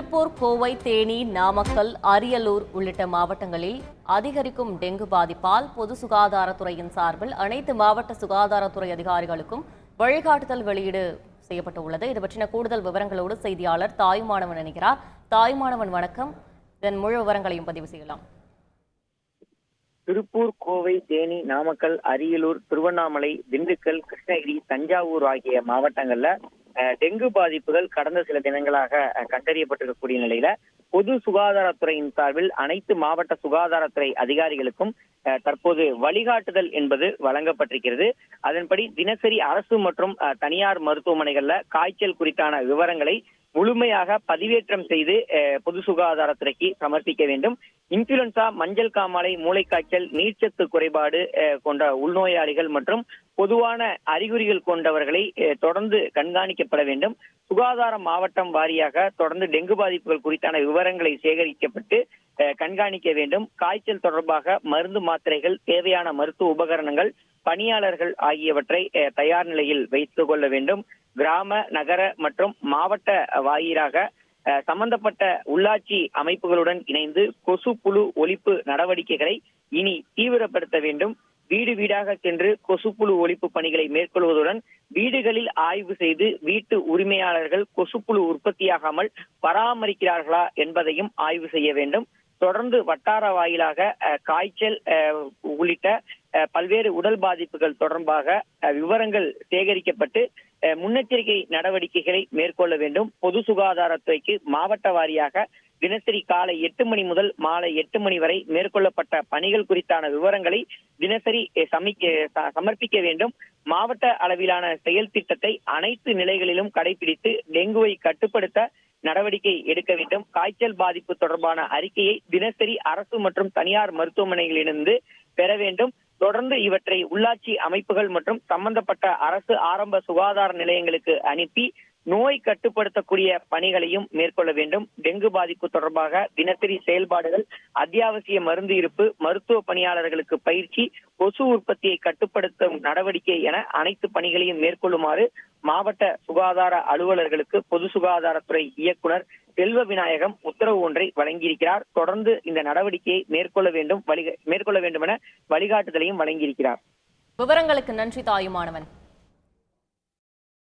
Tiruppur Kovai Theni Namakkal Ariyalur உள்ளிட்ட மாவட்டங்களில் அதிகரிக்கும் டெங்கு பாதிப்பால் பொது சுகாதாரத்துறையின் சார்பில் அனைத்து மாவட்ட சுகாதாரத்துறை அதிகாரிகளுக்கும் வழிகாட்டுதல் வெளியீடு செய்யப்பட்டுள்ளது. இது பற்றின கூடுதல் விவரங்களோடு செய்தியாளர் தாயுமானவன் நினைக்கிறார் தாயுமானவன் வணக்கம். இதன் முழு விவரங்களையும் பதிவு செய்யலாம். திருப்பூர் கோவை தேனி நாமக்கல் அரியலூர் திருவண்ணாமலை திண்டுக்கல் கிருஷ்ணகிரி தஞ்சாவூர் ஆகிய மாவட்டங்கள்ல டெங்கு பாதிப்புகள் கடந்த சில தினங்களாக கண்டறியப்பட்டிருக்கக்கூடிய நிலையில பொது சுகாதாரத்துறையின் சார்பில் அனைத்து மாவட்ட சுகாதாரத்துறை அதிகாரிகளுக்கும் அஹ், தற்போது வழிகாட்டுதல் என்பது வழங்கப்பட்டிருக்கிறது. அதன்படி தினசரி அரசு மற்றும் அஹ், தனியார் மருத்துவமனைகள்ல காய்ச்சல் குறித்தான விவரங்களை முழுமையாக பதிவேற்றம் செய்து பொது சுகாதாரத்துறைக்கு சமர்ப்பிக்க வேண்டும். இன்ஃபுளுன்சா மஞ்சள் காமாலை மூளைக்காய்ச்சல் நீர்ச்சத்து குறைபாடு அஹ், கொண்ட உள்நோயாளிகள் மற்றும் பொதுவான அறிகுறிகள் கொண்டவர்களை அஹ், தொடர்ந்து கண்காணிக்கப்பட வேண்டும். சுகாதார மாவட்டம் வாரியாக தொடர்ந்து டெங்கு பாதிப்புகள் குறித்தான விவரங்களை சேகரிக்கப்பட்டு கண்காணிக்க வேண்டும். காய்ச்சல் தொடர்பாக மருந்து மாத்திரைகள் தேவையான மருத்துவ உபகரணங்கள் பணியாளர்கள் ஆகியவற்றை தயார் நிலையில் வைத்துக் கொள்ள வேண்டும். கிராம நகர மற்றும் மாவட்ட வாயிலாக அஹ், சம்பந்தப்பட்ட உள்ளாட்சி அமைப்புகளுடன் இணைந்து கொசு புழு ஒழிப்பு நடவடிக்கைகளை இனி தீவிரப்படுத்த வேண்டும். வீடு வீடாக சென்று கொசுப்புழு ஒழிப்பு பணிகளை மேற்கொள்வதுடன் வீடுகளில் ஆய்வு செய்து வீட்டு உரிமையாளர்கள் கொசுப்புழு உற்பத்தியாகாமல் பராமரிக்கிறார்களா என்பதையும் ஆய்வு செய்ய வேண்டும். தொடர்ந்து வட்டார வாயிலாக அஹ், காய்ச்சல் உள்ளிட்ட அஹ், பல்வேறு உடல் பாதிப்புகள் தொடர்பாக விவரங்கள் சேகரிக்கப்பட்டு அஹ், முன்னெச்சரிக்கை நடவடிக்கைகளை மேற்கொள்ள வேண்டும். பொது சுகாதாரத்துறைக்கு மாவட்ட வாரியாக தினசரி காலை எட்டு மணி முதல் மாலை எட்டு மணி வரை மேற்கொள்ளப்பட்ட பணிகள் குறித்தான விவரங்களை தினசரி சமர்ப்பிக்க வேண்டும். மாவட்ட அளவிலான செயல் திட்டத்தை அனைத்து நிலைகளிலும் கடைபிடித்து டெங்குவை கட்டுப்படுத்த நடவடிக்கை எடுக்க வேண்டும். காய்ச்சல் பாதிப்பு தொடர்பான அறிக்கையை தினசரி அரசு மற்றும் தனியார் மருத்துவமனைகளிலிருந்து பெற வேண்டும். தொடர்ந்து இவற்றை உள்ளாட்சி அமைப்புகள் மற்றும் சம்பந்தப்பட்ட அரசு ஆரம்ப சுகாதார நிலையங்களுக்கு அனுப்பி நோய் கட்டுப்படுத்தக்கூடிய பணிகளையும் மேற்கொள்ள வேண்டும். டெங்கு பாதிப்பு தொடர்பாக தினசரி செயல்பாடுகள் அத்தியாவசிய மருந்து இருப்பு மருத்துவ பணியாளர்களுக்கு பயிற்சி கொசு உற்பத்தியை கட்டுப்படுத்தும் நடவடிக்கை என அனைத்து பணிகளையும் மேற்கொள்ளுமாறு மாவட்ட சுகாதார அலுவலர்களுக்கு பொது சுகாதாரத்துறை இயக்குனர் செல்வ விநாயகம் உத்தரவு ஒன்றை வழங்கியிருக்கிறார். தொடர்ந்து இந்த நடவடிக்கையை மேற்கொள்ள வேண்டும் வழி மேற்கொள்ள வேண்டும் என வழிகாட்டுதலையும் வழங்கியிருக்கிறார். விவரங்களுக்கு நன்றி Thayumanavan.